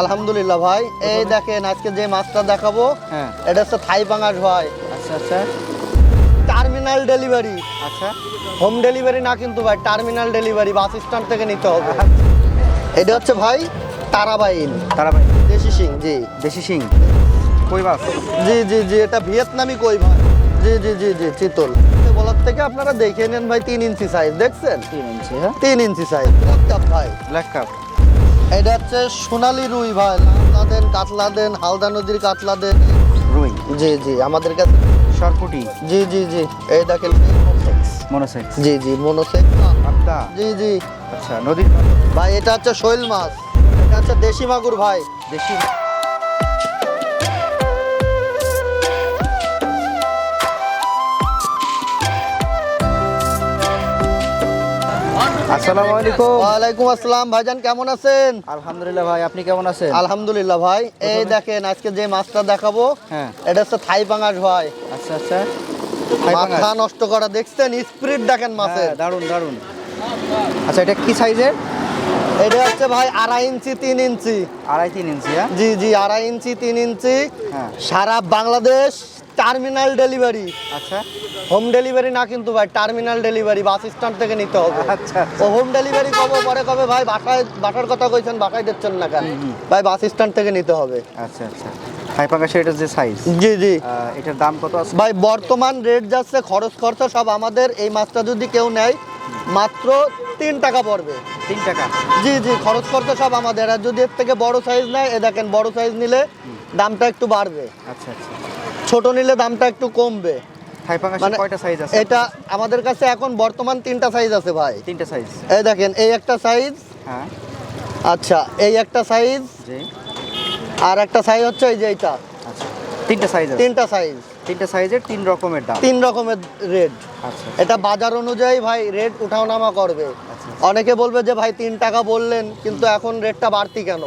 আলহামদুলিল্লাহ ভাই। এই দেখেন আজকে যে মাছটা দেখাবো হ্যাঁ। এটা হচ্ছে থাই পাঙাশ ভাই। আচ্ছা আচ্ছা। Terminal delivery. আচ্ছা। হোম ডেলিভারি না কিন্তু ভাই টার্মিনাল ডেলিভারি বাস স্ট্যান্ড থেকে নিতে হবে। এটা হচ্ছে ভাই তারাবাইন। তারা ভাই দেশি সিং জি। দেশি সিং কই মাছ? জি জি জি এটা ভিয়েতনামি কই ভাই জি জি জি জি চিতল। বলার থেকে আপনারা দেখে নেন ভাই তিন ইঞ্চি সাইজ দেখছেন? তিন ইঞ্চি হ্যাঁ। তিন ইঞ্চি সাইজ ভাই। ব্ল্যাক কাপ এটা হচ্ছে সোনালি রুই ভাই। কাতলা দেন কাতলা দেন হালদা নদীর কাতলা দেন রুই? জি জি আমাদের কাছে সরপুটি? জি জি জি। এই দেখেন। মনোসেক্স? জি জি মনোসেক্স। পাবদা জি জি। আচ্ছা নদীর? ভাই এটা হচ্ছে শৈল মাছ। এটা হচ্ছে দেশি মাগুর ভাই। দেশি আসসালামু আলাইকুম। ওয়ালাইকুম আসসালাম। ভাইজান কেমন আছেন? আলহামদুলিল্লাহ ভাই আপনি কেমন আছেন? আলহামদুলিল্লাহ ভাই। এই দেখেন আজকে যে মাছটা দেখাবো হ্যাঁ। এটা হচ্ছে থাই পাঙাশ ভাই। আচ্ছা আচ্ছা। মাথা নষ্ট করা দেখছেন? স্পিরিট দেখেন মাছের। হ্যাঁ, দারুণ দারুণ আচ্ছা এটা কি সাইজের? এটা হচ্ছে ভাই আড়াই ইঞ্চি তিন ইঞ্চি। আড়াই তিন ইঞ্চি হ্যাঁ? জি জি আড়াই ইঞ্চি তিন ইঞ্চি। হ্যাঁ। সারা বাংলাদেশ টার্মিনাল ডেলিভারি আচ্ছা। হোম ডেলিভারি না কিন্তু ভাই টার্মিনাল ডেলিভারি বাস স্ট্যান্ড থেকে নিতে হবে। আচ্ছা। ও হোম ডেলিভারি কবে পরে কবে? ভাই বাসায় বাসার কথা কইছেন বাসায় দিচ্ছেন না কেন? ভাই বাস স্ট্যান্ড থেকে নিতে হবে। আচ্ছা আচ্ছা। থাই পাঙ্গাসের এটার যে সাইজ জি জি। এটার দাম কত আছে? ভাই বর্তমান রেট যাচ্ছে খরচ খরচা সব আমাদের। এই মাছটা যদি কেউ নেয় মাত্র তিন টাকা পড়বে। তিন টাকা? জি জি খরচ খরচা সব আমাদের। আর যদি এর থেকে বড় সাইজ নেয় এ দেখেন বড় সাইজ নিলে দামটা একটু বাড়বে। আচ্ছা আচ্ছা। ছোট নিলে দামটা একটু কমবে। মানে কয়টা সাইজ আছে? এটা আমাদের কাছে এখন বর্তমান তিনটা সাইজ আছে ভাই। তিনটা সাইজ এই দেখেন এই একটা সাইজ হ্যাঁ। আচ্ছা এই একটা সাইজ আর একটা সাইজ হচ্ছে এই যে এইটা। আচ্ছা তিনটা সাইজ তিনটা সাইজ তিনটা সাইজের তিন রকমের দাম। তিন রকমের রেট আচ্ছা। এটা বাজার অনুযায়ী ভাই রেট উঠাওনামা করবে। আচ্ছা। অনেকে বলবে যে ভাই তিন টাকা বললেন কিন্তু এখন রেটটা বাড়তি কেন?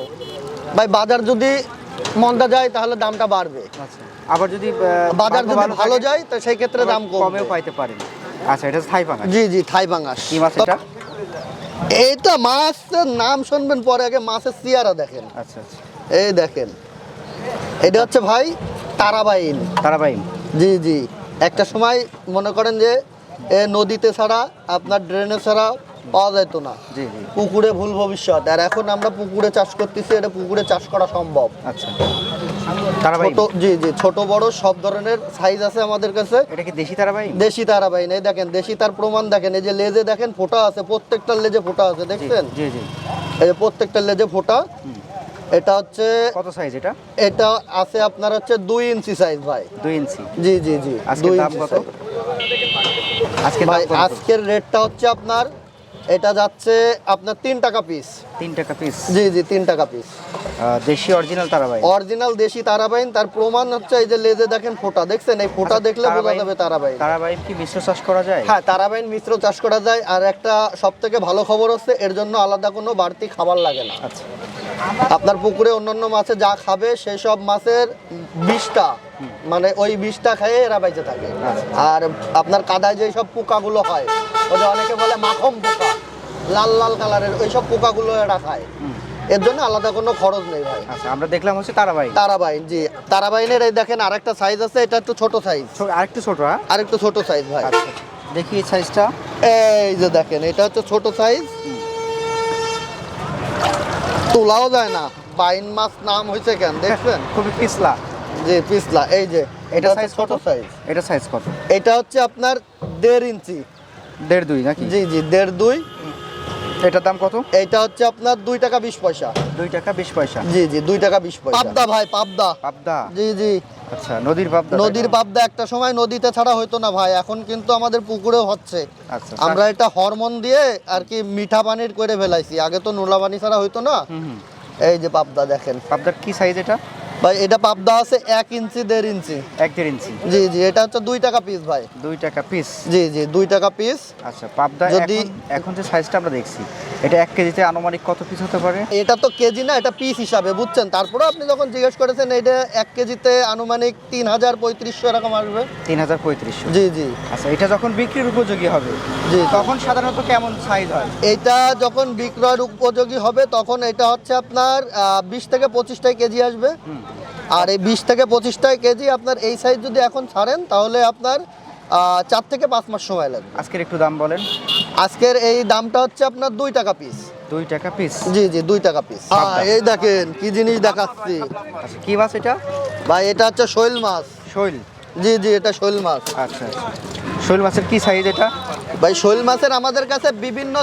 ভাই বাজার যদি মন্দা যায় তাহলে দামটা বাড়বে। আচ্ছা। আবার যদি বাজার যদি ভালো যায় তো সেই ক্ষেত্রে দাম কমেও পাইতে পারেন। আচ্ছা এটা থাই পাঙ্গাস জি জি থাই বাঙাস কি মাছ এটা? এইটা মাছের নাম শুনবেন পরে আগে মাছের চেয়ারা দেখেন। আচ্ছা আচ্ছা। এই দেখেন। এটা হচ্ছে ভাই তারাবাইন তারাবাইন জি জি। একটা সময় মনে করেন যে এ নদীতে ছাড়া আপনার ড্রেনে ছাড়া পাওয়া যেত না। পুকুরে ভুল ভবিষ্যৎ। আর এখন আমরা পুকুরে চাষ করতেছি এটা পুকুরে চাষ করা সম্ভব। আচ্ছা। ছোট জি জি ছোট বড় সব ধরনের সাইজ আছে আমাদের কাছে। এটা কি দেশি তারাবাইন দেশি তারাবাইন এই দেখেন দেশি তার প্রমাণ দেখেন। এই যে লেজে দেখেন ফোঁটা আছে প্রত্যেকটার লেজে ফোঁটা আছে দেখছেন? জি জি। এই যে প্রত্যেকটার লেজে ফোঁটা। এটা হচ্ছে কত সাইজ এটা? এটা আছে আপনার হচ্ছে দুই ইঞ্চি সাইজ ভাই। দুই ইঞ্চি? জি জি জি আজকের দুই দাম কত? আজকে ভাই আজকের রেটটা হচ্ছে আপনার এটা যাচ্ছে আপনার তিন টাকা পিস তিন টাকা পিস জি জি তিন টাকা পিস দেশি অরিজিনাল তারাবাইন? অরিজিনাল দেশি তারাবাইন তার প্রমাণ হচ্ছে এই যে লেজে দেখেন ফোঁটা। দেখছেন? এই ফোঁটা আচ্ছা, দেখলে বোঝা যাবে তারাবাইন। তারাবাইন কি মিশ্র চাষ করা যায়? হ্যাঁ তারাবাইন মিশ্র চাষ করা যায়। আর একটা সব থেকে ভালো খবর হচ্ছে এর জন্য আলাদা কোনো বাড়তি খাবার লাগে না। আচ্ছা। আপনার পুকুরে অন্যান্য মাছে যা খাবে সেই সব মাছের বিষটা মানে ওই বিষটা খেয়ে এরা বেঁচে থাকে। আর আপনার কাদায় যে সব পোকাগুলো হয় ওই অনেকে বলে মাখম পোকা লাল লাল কালারের ওই সব পোকাগুলো এরা খায়। এর জন্য আলাদা কোনো খরচ নেই ভাই। আচ্ছা আমরা দেখলাম হচ্ছে তারাবাইন। তারাবাইন জি। তারাবাইনের এই দেখেন আরেকটা সাইজ আছে এটা একটু ছোট সাইজ আরেকটু ছোট হ্যাঁ? আরেকটু ছোট সাইজ ভাই। আচ্ছা দেখি এই সাইজটা এই যে দেখেন এটা হচ্ছে ছোট সাইজ তোলাও যায় না। বাইন মাছ নাম হয়েছে কেন? দেখছেন? খুবই পিছলা। যে পিছলা এই যে। এটা এটা সাইজ কত? সাইজ এটা সাইজ কত? এটা হচ্ছে আপনার দেড় ইঞ্চি। দেড় দুই নাকি? জি জি দেড় দুই। এটার দাম কত? এটা হচ্ছে আপনার দুই টাকা বিশ পয়সা। দুই টাকা বিশ পয়সা। জি জি দুই টাকা বিশ পয়সা। পাবদা ভাই পাবদা। পাবদা? জি জি। আচ্ছা নদীর পাবদা নদীর পাবদা একটা সময় নদীতে ছাড়া হতো না ভাই এখন কিন্তু আমাদের পুকুরেও হচ্ছে। আচ্ছা আমরা এটা হরমোন দিয়ে আর কি মিঠা পানির করে ফেলাইছি। আগে তো নোলা পানি ছাড়া হইতো না। এই যে পাবদা দেখেন। পাবদার কি সাইজ এটা? ভাই এটা পাবদা আছে এক ইঞ্চি দেড় ইঞ্চি। এক দেড় ইঞ্চি। জি জি এটা হচ্ছে দুই টাকা পিস ভাই। দুই টাকা পিস জি জি দুই টাকা পিস আচ্ছা পাবদা যদি- এখন যে সাইজটা আমরা দেখছি এটা এক কেজিতে আনুমানিক কত পিস হতে পারে? এটা তো কেজি না এটা পিস হিসাবে বুঝছেন? তারপরে আপনি যখন জিজ্ঞেস করেছেন এটা এক কেজিতে আনুমানিক তিন হাজার পঁয়ত্রিশশো এরকম আসবে। তিন হাজার পঁয়ত্রিশশো। জি জি। আচ্ছা এটা যখন বিক্রির উপযোগী হবে জি। তখন সাধারণত কেমন সাইজ হয়? এটা যখন বিক্রয়ের উপযোগী হবে তখন এটা হচ্ছে আপনার বিশ থেকে পঁচিশটাই কেজি আসবে। আর এই বিশ থেকে পঁচিশটাই কেজি আপনার এই সাইজ যদি এখন ছাড়েন তাহলে আপনার চার থেকে পাঁচ মাস সময় লাগবে। আজকের একটু দাম বলেন। আজকের এই দামটা হচ্ছে আপনার দুই টাকা পিস দুই টাকা পিস জি জি দুই টাকা পিস এই দেখেন কি জিনিস দেখাচ্ছি। আচ্ছা কি মাছ এটা? ভাই এটা হচ্ছে শৈল মাছ। শৈল? জি জি এটা শৈল মাছ। আচ্ছা আচ্ছা। শৈল মাছের কি সাইজ এটা? ভাই শৈল মাছের আমাদের কাছে বিভিন্ন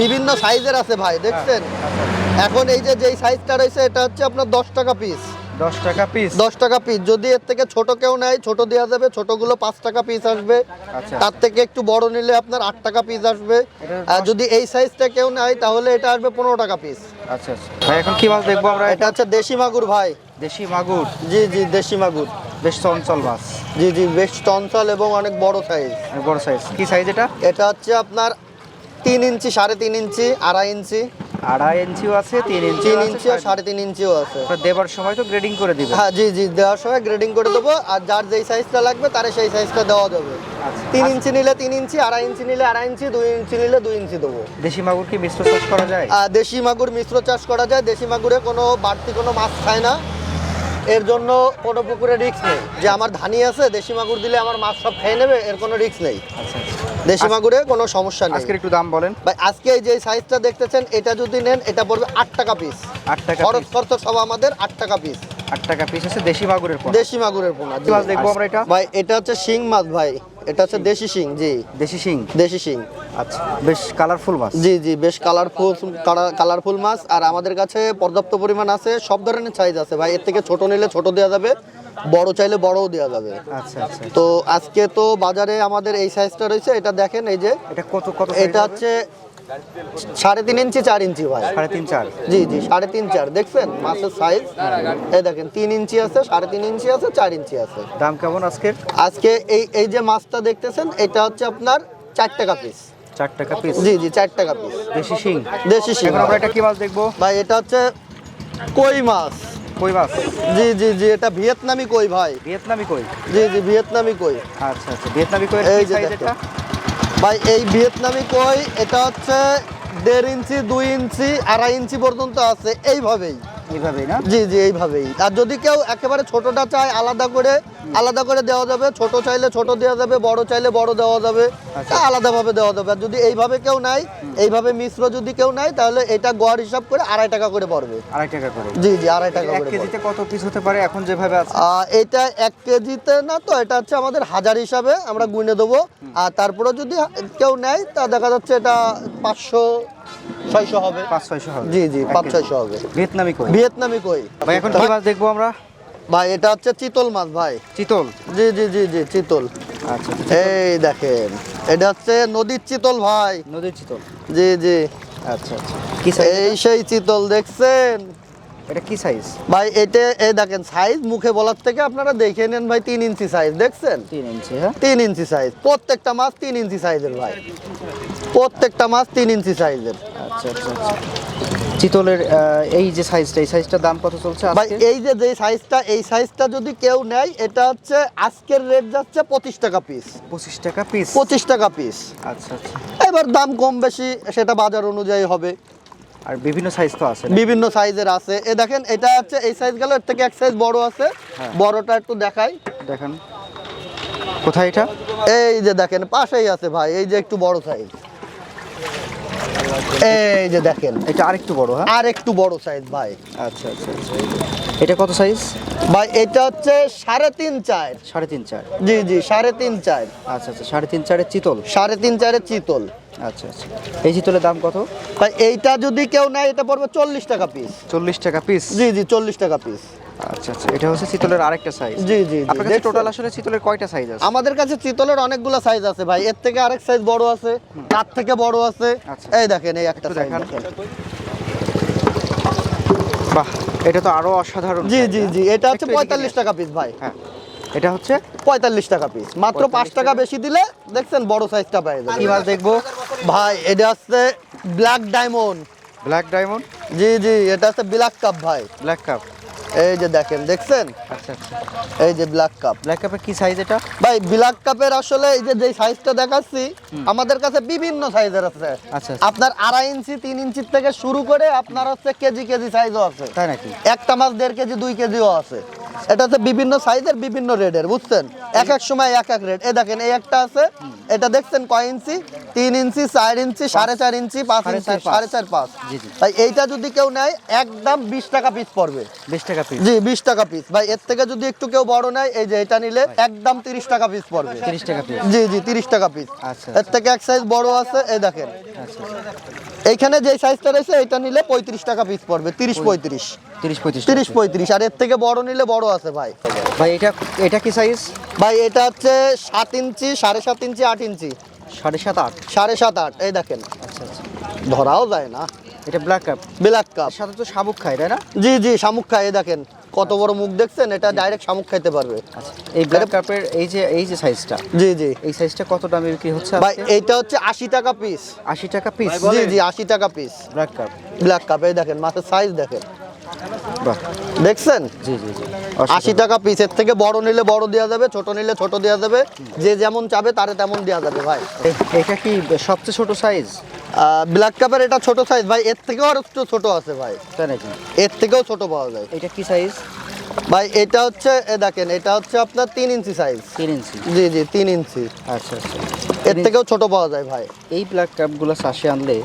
বিভিন্ন সাইজের আছে ভাই দেখছেন? এখন এই যে যেই সাইজটা রয়েছে এটা হচ্ছে আপনার দশ টাকা পিস দশ টাকা পিস দশ টাকা পিস যদি এর থেকে ছোট কেউ নেয় ছোট দেওয়া যাবে ছোটগুলো পাঁচ টাকা পিস আসবে। আচ্ছা। তার থেকে একটু বড় নিলে আপনার আট টাকা পিস আসবে। আর যদি এই সাইজটা কেউ নেয় তাহলে এটা আসবে পনেরো টাকা পিস আচ্ছা আচ্ছা। ভাই এখন কি মাছ দেখব আমরা? এটা হচ্ছে দেশি মাগুর ভাই। দেশি মাগুর? জি জি দেশি মাগুর। বেশ চঞ্চল মাছ। জি জি বেশ চঞ্চল এবং অনেক বড় সাইজ বড় সাইজ কি সাইজ এটা? এটা হচ্ছে আপনার তিন ইঞ্চি সাড়ে তিন ইঞ্চি আড়াই ইঞ্চি। আড়াই ইঞ্চিও আছে তিন ইঞ্চি তিন ইঞ্চি আর সাড়ে তিন ইঞ্চিও আছে। দেবার সময় তো গ্রেডিং করে দিবে। হ্যাঁ জি জি দেওয়ার সময় গ্রেডিং করে দেবো আর যার যেই সাইজটা লাগবে তারে সেই সাইজটা দেওয়া যাবে। আচ্ছা। তিন ইঞ্চি নিলে তিন ইঞ্চি আড়াই ইঞ্চি নিলে আড়াই ইঞ্চি দুই ইঞ্চি নিলে দুই ইঞ্চি দেবো। দেশি মাগুর কি মিশ্র চাষ করা যায়? আর দেশি মাগুর মিশ্র চাষ করা যায় দেশি মাগুরে কোনো বাড়তি কোনো মাছ খায় না। এর জন্য কোনো পুকুরে রিক্স নেই। যে আমার ধানি আছে দেশি মাগুর দিলে আমার মাছ সব খেয়ে নেবে এর কোনো রিস্ক নেই। আচ্ছা আচ্ছা। দেশি মাগুরে কোনো সমস্যা নেই। আজকের একটু দাম বলেন। ভাই আজকে এই যে সাইজটা দেখতেছেন এটা যদি নেন এটা পড়বে আট টাকা পিস আট টাকা খরচ খরচ সব আমাদের আট টাকা পিস আট টাকা পিস আছে দেশি মাগুরের পর দেশি মাগুরের পোনা মাছ দেখব আমরা এটা? ভাই এটা হচ্ছে শিং মাছ ভাই। এটা হচ্ছে দেশি শিং জি। দেশি শিং? দেশি শিং। আচ্ছা বেশ কালারফুল মাছ। জি জি বেশ কালারফুল কালারফুল মাছ। আর আমাদের কাছে পর্যাপ্ত পরিমাণ আছে সব ধরনের সাইজ আছে। ভাই এর থেকে ছোট নিলে ছোট দেওয়া যাবে। বড় চাইলে বড়ও দেওয়া যাবে। আচ্ছা আচ্ছা। তো আজকে তো বাজারে আমাদের এই সাইজটা রয়েছে এটা দেখেন এই যে এটা কত কত এটা হচ্ছে সাড়ে তিন ইঞ্চি চার ইঞ্চি ভাই। সাড়ে তিন চার। জি জি সাড়ে তিন চার। দেখছেন? মাছের সাইজ এই দেখেন তিন ইঞ্চি আছে সাড়ে তিন ইঞ্চি আছে চার ইঞ্চি আছে। দাম কেমন আজকে আজকে এই এই যে মাছটা দেখতেছেন এটা হচ্ছে আপনার চার টাকা পিস চার টাকা পিস জি জি চার টাকা পিস দেশি শিং? দেশি শিং। এখন আমরা এটা কি মাছ দেখব? ভাই এটা হচ্ছে কই মাছ? কই মাছ জি জি জি এটা ভিয়েতনামি কই ভাই? ভিয়েতনামি কই? জি জি ভিয়েতনামি কই। আচ্ছা আচ্ছা ভিয়েতনামি কই এই যে এটা? ভাই এই ভিয়েতনামি কই এটা হচ্ছে দেড় ইঞ্চি দুই ইঞ্চি আড়াই ইঞ্চি পর্যন্ত আছে এইভাবেই। এইভাবেই না? জি জি এইভাবেই। আর যদি কেউ একেবারে ছোটটা চায় আলাদা করে আলাদা করে দেওয়া যাবে। ছোট চাইলে ছোট দেওয়া যাবে বড় চাইলে বড় দেওয়া যাবে। আচ্ছা। আলাদাভাবে দেওয়া যাবে। আর যদি এইভাবে কেউ নাই এইভাবে মিশ্র যদি কেউ নাই তাহলে এটা গড় হিসাব করে আড়াই টাকা করে পড়বে। আড়াই টাকা করে। জি জি আড়াই টাকা করে কেজিতে কত পিস হতে পারে? এখন যেভাবে আছে। এটা এক কেজিতে না তো এটা হচ্ছে আমাদের হাজার হিসাবে আমরা গুনে দেবো। আর তারপরে যদি কেউ নেয় তা দেখা যাচ্ছে এটা পাঁচশো ছয়শো হবে। পাঁচ ছয়শো হবে। জি জি পাঁচ ছয়শো হবে। ভিয়েতনামি কই? ভিয়েতনামি কই? ভাই এখন কি মাছ দেখব আমরা? ভাই এটা হচ্ছে চিতল মাছ ভাই। চিতল? জি জি জি জি চিতল। আচ্ছা এই দেখেন এটা হচ্ছে নদীর চিতল ভাই। নদীর চিতল? জি জি। আচ্ছা আচ্ছা। কি সাইজ এই সেই চিতল দেখছেন? এটা কি সাইজ ভাই এটা এই দেখেন সাইজ মুখে বলার থেকে আপনারা দেখে নেন ভাই তিন ইঞ্চি সাইজ দেখছেন? তিন ইঞ্চি হ্যাঁ? তিন ইঞ্চি সাইজ প্রত্যেকটা মাছ তিন ইঞ্চি সাইজের ভাই। প্রত্যেকটা মাছ তিন ইঞ্চি সাইজের। আচ্ছা আচ্ছা আচ্ছা। চিতলের এই যে সাইজটা এই সাইজটার দাম কত চলছে ভাই এই যে যে সাইজটা এই সাইজটা যদি কেউ নেয় এটা হচ্ছে আজকের রেট যাচ্ছে পঁচিশ টাকা পিস পঁচিশ টাকা পিস পঁচিশ টাকা পিস আচ্ছা আচ্ছা। এবার দাম কম বেশি সেটা বাজার অনুযায়ী হবে। আর বিভিন্ন সাইজ তো আছে বিভিন্ন সাইজের আছে। এ দেখেন এটা হচ্ছে এই সাইজ গেল এর থেকে এক সাইজ বড় আছে। হ্যাঁ। বড়টা একটু দেখাই। দেখেন। কোথায় এটা? এই যে দেখেন পাশেই আছে ভাই এই যে একটু বড় সাইজ এই যে দেখেন। এটা আরেকটু বড় হ্যাঁ? আর একটু বড় সাইজ ভাই। আচ্ছা আচ্ছা আচ্ছা। এটা কত সাইজ ভাই এটা হচ্ছে সাড়ে তিন চার। সাড়ে তিন চার। জি জি সাড়ে তিন চার। আচ্ছা আচ্ছা সাড়ে তিন চারের চিতল? সাড়ে তিন চারের চিতল। আচ্ছা আচ্ছা। এই চিতলের দাম কত? ভাই এইটা যদি কেউ নেয় এটা পড়বে চল্লিশ টাকা পিস চল্লিশ টাকা পিস জি জি চল্লিশ টাকা পিস আচ্ছা আচ্ছা এটা হচ্ছে চিতলের আরেকটা সাইজ জি জি জি আপনার কাছে টোটাল আসলে চিতলের কয়টা সাইজ আছে? আমাদের কাছে চিতলের অনেকগুলো সাইজ আছে ভাই। এর থেকে আরেক সাইজ বড় আছে তার থেকে বড় আছে। এই দেখেন এই একটা সাইজ বাহ এটা তো আরও অসাধারণ জি জি? জি এটা হচ্ছে পঁয়তাল্লিশ টাকা পিস ভাই। হ্যাঁ এটা হচ্ছে? পঁয়তাল্লিশ টাকা পিস মাত্র পাঁচ টাকা বেশি দিলে দেখছেন বড় সাইজটা কি মাছ দেখব। ভাই এটা হচ্ছে ব্ল্যাক ডায়মন্ড ব্ল্যাক ডায়মন্ড জি জি এটা হচ্ছে ব্ল্যাক কাপ ভাই। ব্ল্যাক কাপ এই যে দেখেন দেখছেন? আচ্ছা আচ্ছা। এই যে ব্ল্যাক কাপ ব্ল্যাক কাপের কি সাইজ এটা? ভাই ব্ল্যাক কাপের আসলে এই যে যেই সাইজটা দেখাচ্ছি আমাদের কাছে বিভিন্ন সাইজের আছে। আচ্ছা, আচ্ছা। আপনার আড়াই ইঞ্চি তিন ইঞ্চি থেকে শুরু করে আপনার হচ্ছে কেজি কেজি সাইজও আছে। তাই নাকি? একটা মাছ দেড় কেজি দুই কেজিও আছে। এটা হচ্ছে বিভিন্ন সাইজের বিভিন্ন রেটের বুঝছেন? এক এক সময় এক এক রেট এ দেখেন এই একটা আছে। এটা দেখছেন কয় ইঞ্চি? তিন ইঞ্চি চার ইঞ্চি সাড়ে চার ইঞ্চি পাঁচ ইঞ্চি সাড়ে চার পাঁচ। ভাই এইটা যদি কেউ নেয় একদম বিশ টাকা পিস পড়বে। বিশ টাকা পিস জি বিশ টাকা পিস ভাই এর থেকে যদি একটু কেউ বড় নেয় এই যে এটা নিলে একদম তিরিশ টাকা পিস পড়বে। তিরিশ টাকা পিস জি জি তিরিশ টাকা পিস আচ্ছা, এর থেকে এক সাইজ বড় আছে এই দেখেন। আচ্ছা এইখানে যে সাইজটা রয়েছে এটা নিলে পঁয়ত্রিশ টাকা পিস পড়বে তিরিশ পঁয়ত্রিশ। তিরিশ পঁয়ত্রিশ তিরিশ পঁয়ত্রিশ। আর এর থেকে বড় নিলে বড় আছে ভাই। ভাই এটা এটা কি সাইজ ভাই এটা হচ্ছে সাত ইঞ্চি সাড়ে সাত ইঞ্চি আট ইঞ্চি। সাড়ে সাত আট। সাড়ে সাত আট এই দেখেন। আচ্ছা আচ্ছা। ধরাও যায় না। এটা ব্ল্যাক কাপ ব্ল্যাক কাপ সাথে তো শামুক খায় তাই না? জি জি শামুক খায় এই দেখেন। কত বড় মুখ দেখছেন এটা ডাইরেক্ট শামুক খাইতে পারবে। আচ্ছা এই ব্ল্যাক কাপের এই যে এই যে সাইজটা জি জি। এই সাইজটা কত দামে বিক্রি হচ্ছে ভাই এইটা হচ্ছে আশি টাকা পিস আশি টাকা পিস জি জি আশি টাকা piece black cup black cup এই দেখেন মাছের সাইজ দেখেন। দেখছেন? জি জি জি। আশি টাকা পিস এর থেকে বড় নিলে বড় দেওয়া যাবে ছোট নিলে ছোট দেওয়া যাবে। যে যেমন চাবে তারে তেমন দেওয়া যাবে ভাই। এটা কি সবচেয়ে ছোট সাইজ ব্ল্যাক কাপের এটা ছোট সাইজ ভাই এর থেকেও আর একটু ছোট আছে ভাই। তাই নাকি? এর থেকেও ছোট পাওয়া যায়। এটা কি সাইজ ভাই এটা হচ্ছে দেখেন এটা হচ্ছে আপনার তিন ইঞ্চি সাইজ তিন ইঞ্চি? জি জি তিন ইঞ্চি। আচ্ছা আচ্ছা। এর থেকেও ছোট পাওয়া যায় ভাই। এই ব্ল্যাক কাপগুলো চাষে আনলে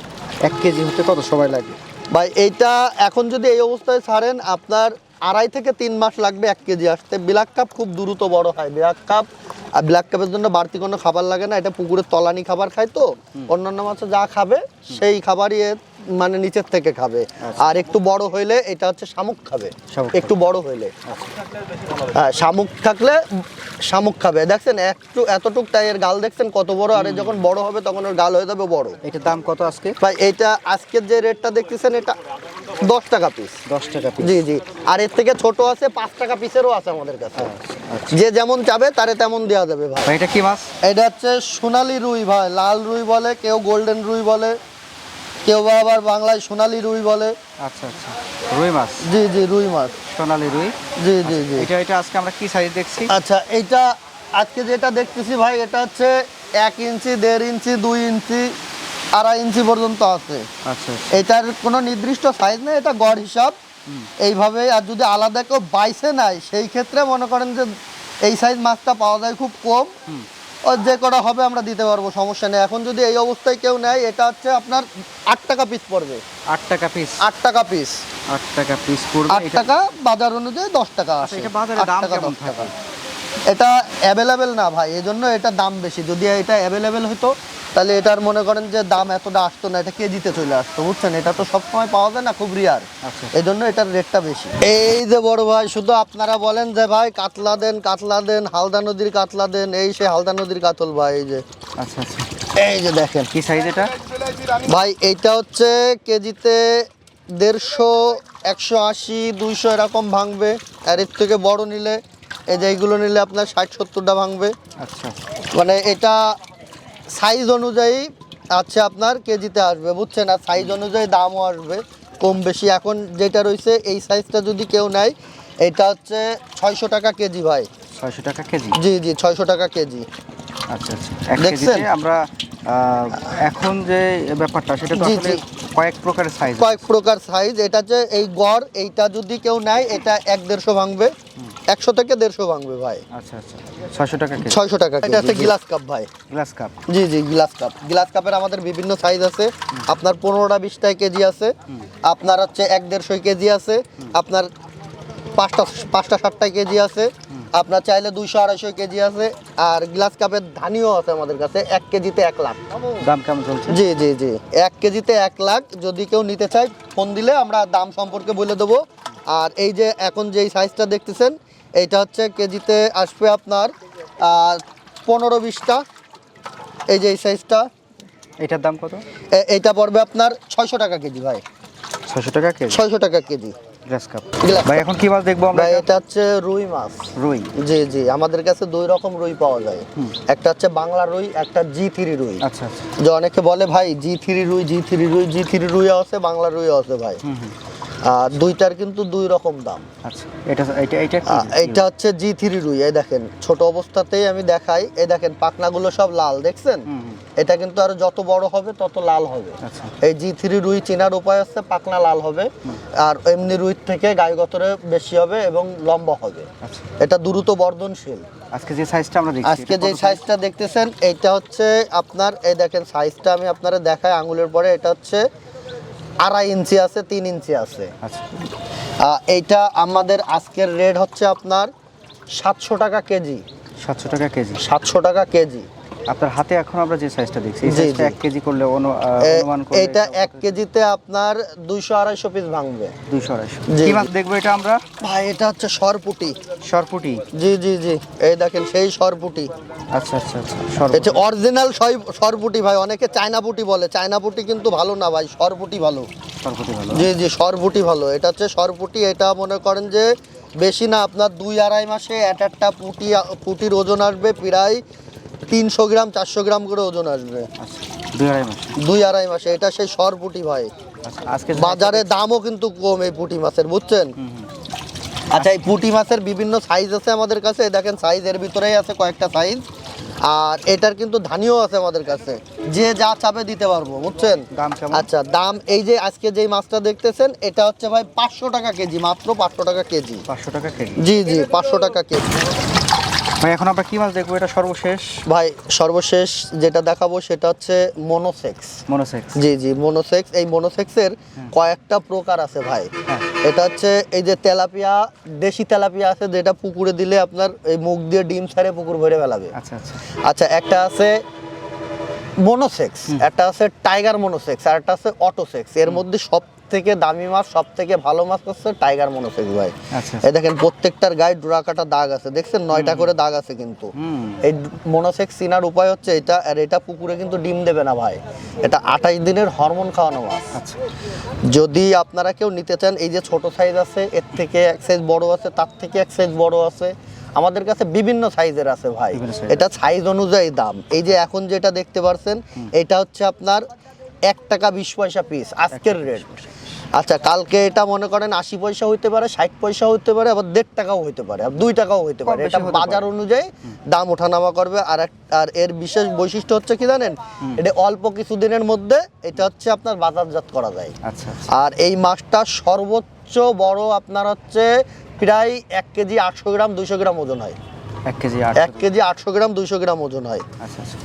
এক কেজি হতে কত সময় লাগে? ভাই, এইটা এখন যদি এই অবস্থায় ছাড়েন, আপনার আড়াই থেকে তিন মাস লাগবে এক কেজি আসতে। ব্ল্যাক কাপ খুব দ্রুত বড় হয়। ব্ল্যাক কাপ আর ব্ল্যাক কাপের জন্য বাড়তি কোনো খাবার লাগে না। এটা পুকুরের তলানি খাবার খায় তো। অন্যান্য মাছে যা খাবে সেই খাবারই মানে নিচের থেকে খাবে। আর একটু বড় হইলে এটা হচ্ছে শামুক খাবে। একটু বড় হইলে। হ্যাঁ শামুক থাকলে শামুক খাবে। দেখছেন একটু এতটুক তাই এর গাল দেখছেন কত বড়। আর যখন বড় হবে তখন ওর গাল হয়ে যাবে বড়। এটার দাম কত আজকে? ভাই এইটা আজকের যে রেটটা দেখতেছেন এটা দশ টাকা পিস দশ টাকা পিস জি জি। আর এর থেকে ছোট আছে পাঁচ টাকা পিসেরও আছে আমাদের কাছে। আচ্ছা যে যেমন চাবে তারে তেমন দেওয়া যাবে ভাই। এটা কি মাছ? এটা হচ্ছে সোনালি রুই ভাই লাল রুই বলে কেউ গোল্ডেন রুই বলে কেউ বা আবার বাংলায় সোনালি রুই বলে। আচ্ছা আচ্ছা। রুই মাছ? জি জি রুই মাছ। সোনালি রুই? জি জি জি। এটা এটা আজকে আমরা কি সাইজ দেখছি? আচ্ছা এইটা আজকে যেটা দেখতেছি ভাই এটা হচ্ছে এক ইঞ্চি দেড় ইঞ্চি দুই ইঞ্চি আড়াই ইঞ্চি পর্যন্ত আছে। আচ্ছা এটার কোনো নির্দিষ্ট সাইজ নেই এটা গড় হিসাব। এইভাবে আর যদি আলাদা কেউ বাইসে নাই সেই ক্ষেত্রে মনে করেন যে এই সাইজ মাছটা পাওয়া যায় খুব কম। ও যে কটা হবে আমরা দিতে পারব সমস্যা নেই। এখন যদি এই অবস্থায় কেউ নেয় এটা হচ্ছে আপনার আট টাকা পিস পড়বে। আট টাকা পিস আট টাকা পিস আট টাকা পিস পড়বে আট টাকা বাজার অনুযায়ী দশ টাকা আচ্ছা, আসে। এটা বাজারে আট দাম টাকা, কেমন থাকে? এটা অ্যাভেলেবেল না ভাই এই জন্য এটা দাম বেশি। যদি এটা অ্যাভেলেবেল হতো তাহলে এটার মনে করেন যে দাম এতটা আসতো না এটা কেজিতে চলে আসতো বুঝছেন? এটা তো সবসময় পাওয়া যায় না খুব রিয়ার আচ্ছা। এই জন্য এটার রেটটা বেশি। এই যে বড় ভাই শুধু আপনারা বলেন যে ভাই কাতলা দেন কাতলা দেন হালদা নদীর কাতলা দেন এই সে হালদা নদীর কাতল ভাই এই যে। আচ্ছা আচ্ছা। এই যে দেখেন। কি সাইজ এটা? ভাই এইটা হচ্ছে কেজিতে দেড়শো একশো আশি দুইশো এরকম ভাঙবে। আর এর থেকে বড় নিলে এই যে এইগুলো নিলে আপনার ষাট সত্তরটা ভাঙবে। আচ্ছা। মানে এটা সাইজ অনুযায়ী আছে আপনার কেজিতে আসবে বুঝছেন? আর সাইজ অনুযায়ী দামও আসবে কম বেশি। এখন যেটা রয়েছে এই সাইজটা যদি কেউ নেয় এটা হচ্ছে ছয়শো টাকা কেজি ভাই। ছয়শো টাকা কেজি? জি জি ছয়শো টাকা কেজি। আচ্ছা আচ্ছা। দেখছেন? আমরা এখন যে ব্যাপারটা সেটা তো আসলে কয়েক প্রকারের সাইজ কয়েক প্রকার সাইজ এটা হচ্ছে এই গড় এইটা যদি কেউ নেয় এটা এক দেড়শো ভাঙবে। একশো থেকে দেড়শো ভাঙবে ভাই। আচ্ছা আচ্ছা। ছয়শো টাকা ছয়শো টাকা এটা হচ্ছে গিলাস কাপ ভাই। গ্লাস কাপ জি জি গ্লাস কাপ গ্লাস কাপের আমাদের বিভিন্ন সাইজ আছে। আপনার পনেরোটা বিশটায় কেজি আছে। আপনার হচ্ছে এক দেড়শো কেজি আছে। আপনার পাঁচটা পাঁচটা সাতটায় কেজি আছে। আপনার চাইলে দুইশো আড়াইশো কেজি আছে আর গ্লাস কাপের ধানিও আছে আমাদের কাছে এক কেজিতে এক লাখ। দাম কেমন চলছে? জি জি জি। এক কেজিতে এক লাখ যদি কেউ নিতে চায় ফোন দিলে আমরা দাম সম্পর্কে বলে দেবো। আর এই যে এখন যেই সাইজটা দেখতেছেন এইটা হচ্ছে কেজিতে আসবে আপনার পনেরো বিশটা। এই যে এই সাইজটা এটার দাম কত? এ- এইটা পড়বে আপনার ছয়শো টাকা কেজি ভাই। ছয়শো টাকা কেজি? ছয়শো টাকা কেজি। গ্লাস কাপ ভাই এখন কি মাছ দেখব আমরা? ভাই এটা? এটা হচ্ছে রুই মাছ। রুই। জি জি আমাদের কাছে দুই রকম রুই পাওয়া যায়। একটা হচ্ছে বাংলা রুই একটা জি থ্রি রুই। আচ্ছা আচ্ছা। যে অনেকে বলে ভাই জি থ্রি রুই জি থ্রি রুই জি থ্রি রুই আছে বাংলা রুই আছে ভাই। আর দুইটার কিন্তু দুই রকম দাম। আচ্ছা এটা এটা এটা? হচ্ছে জি থ্রি রুই এই দেখেন। ছোট অবস্থাতেই আমি দেখাই এই দেখেন পাখনাগুলো সব লাল দেখছেন। এটা কিন্তু আরও যত বড় হবে তত লাল হবে। আচ্ছা। এই জি থ্রি রুই চেনার উপায় হচ্ছে পাকনা লাল হবে আর এমনি রুই থেকে গায়ে গতরে বেশি হবে এবং লম্বা হবে। আচ্ছা। এটা দ্রুত বর্ধনশীল। আজকে যে সাইজটা আমরা দেখছি আজকে যে সাইজটা দেখতেছেন এইটা হচ্ছে আপনার এই দেখেন সাইজটা আমি আপনারা দেখাই আঙুলের পরে এটা হচ্ছে আড়াই ইঞ্চি আছে তিন ইঞ্চি আছে। আচ্ছা। এইটা আমাদের আজকের রেট হচ্ছে আপনার সাতশো টাকা কেজি। সাতশো টাকা কেজি। সাতশো টাকা কেজি। আপনার হাতে এখন আমরা যে সাইজটা দেখছি এই জি, সাইজটা জি। কেজি করলে অনুমান করলে এইটা এক কেজিতে আপনার দুইশো আড়াইশো পিস ভাঙবে। দুইশো আড়াইশো। জি, কি মাছ দেখব এটা আমরা? ভাই এটা হচ্ছে সরপুটি। সরপুটি? জি জি জি। এই দেখেন সেই সরপুটি। আচ্ছা আচ্ছা আচ্ছা। এটা অরিজিনাল সরপুটি ভাই অনেকে চায়না পুটি বলে। চায়না পুটি কিন্তু ভালো না ভাই সরপুটি ভালো। সরপুটি ভালো। জি জি সরপুটি ভালো। এটা হচ্ছে সরপুটি। এটা মনে করেন যে বেশি না আপনার দুই আড়াই মাসে এক একটা পুটি পুটির ওজন আসবে প্রায় তিনশো গ্রাম চারশো গ্রাম করে ওজন আসবে। দুই আড়াই মাস? এটা সেই সরপুটি ভাই। আচ্ছা আজকে বাজারে দামও কিন্তু কম এই পুঁটি মাছের বুঝছেন। আচ্ছা এই পুঁটি মাছের বিভিন্ন সাইজ আছে আমাদের কাছে। দেখেন সাইজ এর ভিতরেই আছে কয়েকটা সাইজ আর এটার কিন্তু ধানিও আছে আমাদের কাছে। যে যা চাপে দিতে পারব বুঝছেন? আচ্ছা দাম এই যে আজকে যেই মাছটা দেখতেছেন এটা হচ্ছে ভাই পাঁচশো টাকা কেজি মাত্র পাঁচশো টাকা কেজি। পাঁচশো টাকা কেজি। জি জি পাঁচশো টাকা কেজি। ভাই এখন আমরা কি মাছ দেখব? এটা সর্বশেষ? ভাই সর্বশেষ যেটা দেখাবো সেটা হচ্ছে মনোসেক্স মনোসেক্স জি জি মনোসেক্স এই মনোসেক্সের কয়েকটা প্রকার আছে ভাই। হ্যাঁ। এটা হচ্ছে এই যে তেলাপিয়া দেশি তেলাপিয়া আছে যেটা পুকুরে দিলে আপনার এই মুখ দিয়ে ডিম ছাড়ে পুকুর ভরে ফেলাবে। আচ্ছা আচ্ছা। আচ্ছা একটা আছে মনোসেক্স একটা আছে টাইগার মনোসেক্স আর একটা আছে অটোসেক্স এর মধ্যে সব থেকে দামি মাছ সব থেকে ভালো মাছ হচ্ছে টাইগার মনোসেক্স ভাই। আচ্ছা এই দেখেন প্রত্যেকটার গায়ে ডোরা কাটা দাগ আছে। দেখছেন? নয়টা করে দাগ আছে কিন্তু। এই মনোসেক্স চিনার উপায় হচ্ছে এটা আর এটা পুকুরে কিন্তু ডিম দেবে না ভাই। এটা আঠাশ দিনের হরমোন খাওয়ানো মাছ। আচ্ছা। যদি আপনারা কেউ নিতে চান এই যে ছোট সাইজ আছে এর থেকে এক সাইজ বড় আছে তার থেকে এক সাইজ বড় আছে। আমাদের কাছে বিভিন্ন সাইজের আছে ভাই। এটা সাইজ অনুযায়ী দাম। এই যে এখন যেটা দেখতে পারছেন এটা হচ্ছে আপনার এক টাকা বিশ পয়সা পিস আজকের রেট আচ্ছা কালকে এটা মনে করেন আশি পয়সা হইতে পারে ষাট পয়সা হইতে পারে আবার দেড় টাকাও হইতে পারে দুই টাকাও হইতে পারে। এটা বাজার অনুযায়ী দাম ওঠানামা করবে। আর আর এর বিশেষ বৈশিষ্ট্য হচ্ছে কি জানেন? এটা অল্প কিছুদিনের মধ্যে এটা হচ্ছে আপনার বাজারজাত করা যায়। আচ্ছা আচ্ছা। আর এই মাছটা সর্বোচ্চ বড় আপনার হচ্ছে প্রায় এক কেজি আটশো গ্রাম দুইশো গ্রাম ওজন হয়। এক কেজি এক কেজি আটশো গ্রাম দুইশো গ্রাম ওজন হয়। আচ্ছা আচ্ছা।